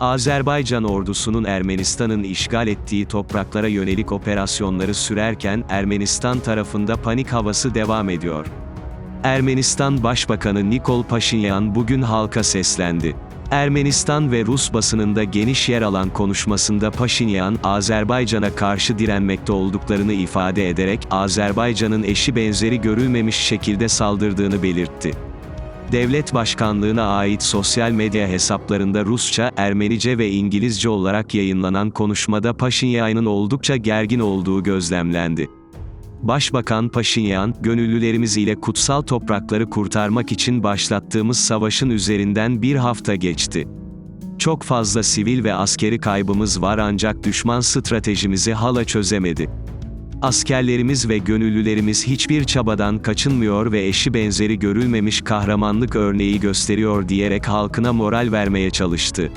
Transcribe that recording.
Azerbaycan ordusunun Ermenistan'ın işgal ettiği topraklara yönelik operasyonları sürerken Ermenistan tarafında panik havası devam ediyor. Ermenistan Başbakanı Nikol Paşinyan bugün halka seslendi. Ermenistan ve Rus basınında geniş yer alan konuşmasında Paşinyan, Azerbaycan'a karşı direnmekte olduklarını ifade ederek, Azerbaycan'ın eşi benzeri görülmemiş şekilde saldırdığını belirtti. Devlet başkanlığına ait sosyal medya hesaplarında Rusça, Ermenice ve İngilizce olarak yayınlanan konuşmada Paşinyan'ın oldukça gergin olduğu gözlemlendi. Başbakan Paşinyan, gönüllülerimiz ile kutsal toprakları kurtarmak için başlattığımız savaşın üzerinden bir hafta geçti. Çok fazla sivil ve askeri kaybımız var ancak düşman stratejimizi hala çözemedi. Askerlerimiz ve gönüllülerimiz hiçbir çabadan kaçınmıyor ve eşi benzeri görülmemiş kahramanlık örneği gösteriyor diyerek halkına moral vermeye çalıştı.